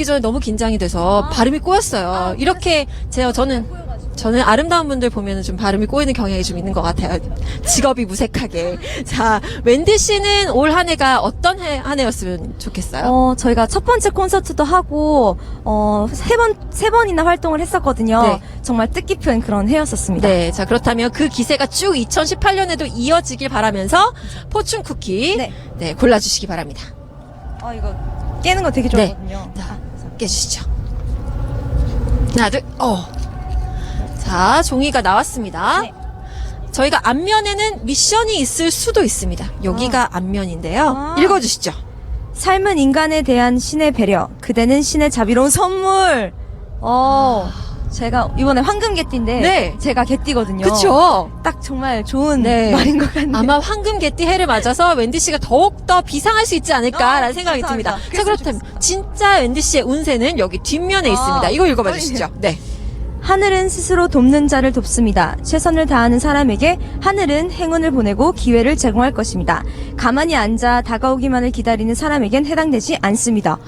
듣기 전에 너무 긴장이 돼서 발음이 꼬였어요. 아, 이렇게 제가 저는 저는 아름다운 분들 보면은 좀 발음이 꼬이는 경향이 좀 있는 것 같아요. 직업이 무색하게. 자, 웬디 씨는 올 한 해가 어떤 해, 한 해였으면 좋겠어요? 어, 저희가 첫 번째 콘서트도 하고, 어, 세 번, 세 번이나 활동을 했었거든요. 네. 정말 뜻깊은 그런 해였었습니다. 네, 자 그렇다면 그 기세가 쭉 2018년에도 이어지길 바라면서 포춘 쿠키 네, 네. 골라주시기 바랍니다. 어, 이거 깨는 거 되게 네. 좋아하거든요. 자, 깨주시죠. 하나, 둘, 어. 자, 종이가 나왔습니다. 네. 저희가 앞면에는 미션이 있을 수도 있습니다. 여기가 앞면인데요. 아. 읽어주시죠. 삶은 인간에 대한 신의 배려. 그대는 신의 자비로운 선물. 어, 제가 이번에 황금 개띠인데. 아. 네. 제가 개띠거든요. 그쵸? 딱 정말 좋은 네. 말인 것 같네요. 아마 황금 개띠 해를 맞아서 웬디 씨가 더욱 더 비상할 수 있지 않을까라는 아, 생각이 감사합니다. 듭니다. 자, 그렇다면 진짜 웬디 씨의 운세는 여기 뒷면에 아, 있습니다. 이거 읽어봐 주시죠. 네. 하늘은 스스로 돕는 자를 돕습니다. 최선을 다하는 사람에게 하늘은 행운을 보내고 기회를 제공할 것입니다. 가만히 앉아 다가오기만을 기다리는 사람에겐 해당되지 않습니다.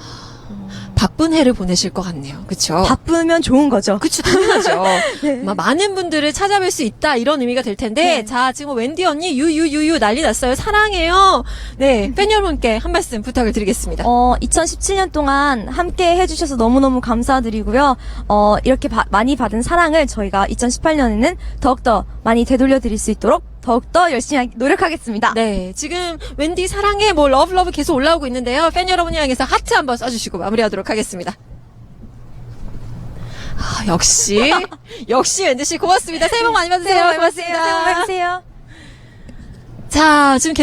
바쁜 해를 보내실 것 같네요. 그쵸? 바쁘면 좋은 거죠. 그쵸, 당연하죠. 막 많은 분들을 찾아뵐 수 있다, 이런 의미가 될 텐데, 네. 자, 지금 웬디 언니, 유유유유 난리 났어요. 사랑해요. 네, 팬 여러분께 한 말씀 부탁을 드리겠습니다. 어, 2017년 동안 함께 해주셔서 너무너무 감사드리고요. 어, 이렇게 바- 많이 받은 사랑을 저희가 2018년에는 더욱더 많이 되돌려 드릴 수 있도록 더욱더 열심히 하- 노력하겠습니다. 네, 지금 웬디 사랑해, 뭐, 러브 러브 계속 올라오고 있는데요. 팬 여러분을 향해서 하트 한번 써주시고 마무리하도록 하겠습니다. 아, 역시, 역시 웬디 씨 고맙습니다. 새해 복 많이 받으세요. 새해 복 많이 고맙습니다. 받으세요. 새해 복 많이 받으세요. 자, 지금 계속